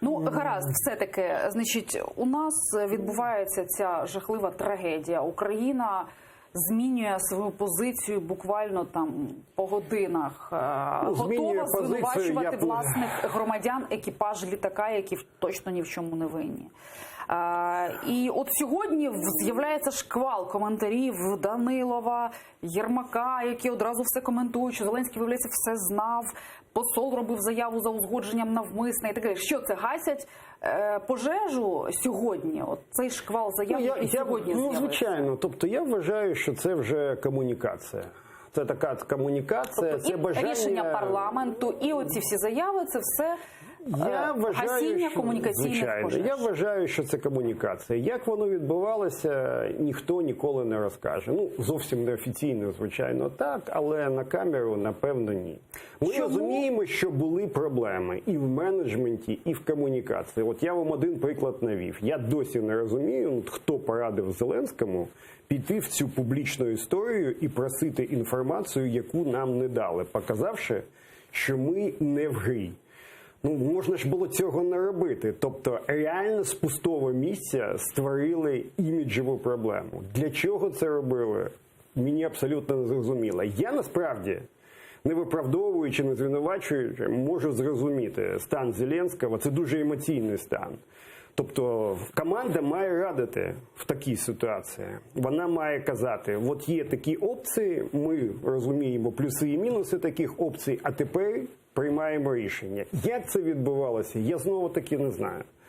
Ну гаразд, все таки, значить, у нас відбувається ця жахлива трагедія. Україна змінює свою позицію буквально там по годинах. Е, Ну, Готова звинувачувати я власних громадян екіпаж літака, які точно ні в чому не винні. І от сьогодні з'являється шквал коментарів Данилова, Єрмака, які одразу все коментують, що Зеленський, виявляється, все знав. Посол робив заяву за узгодженням навмисне і так далі. Що це гасять е, пожежу сьогодні? От цей шквал заяв, Ну, я, я, сьогодні ну, звичайно. Тобто я вважаю, що це вже комунікація. Це така комунікація, Тобто це і бажання рішення парламенту, і оці всі заяви це все Я е, вважаю, гасіння що, комунікаційних звичайно, пожеж. я вважаю, що це комунікація. Як воно відбувалося, ніхто ніколи не розкаже. Ну зовсім неофіційно, звичайно, так, але на камеру напевно ні. Ми Чому? розуміємо, що були проблеми і в менеджменті, і в комунікації. От я вам один приклад навів. Я досі не розумію, хто порадив Зеленському піти в цю публічну історію і просити інформацію, яку нам не дали, показавши, що ми не в грі. Ну, можна ж було цього не робити. Тобто, реально з пустого місця створили іміджеву проблему. Для чого це робили? Мені абсолютно не зрозуміло. Я насправді, не виправдовуючи, не звинувачуючи, можу зрозуміти стан Зеленського. Це дуже емоційний стан. Тобто команда має радити в такій ситуації. Вона має казати: от є такі опції, ми розуміємо плюси і мінуси таких опцій, а тепер приймаємо рішення. Як це відбувалося, я знову таки не знаю.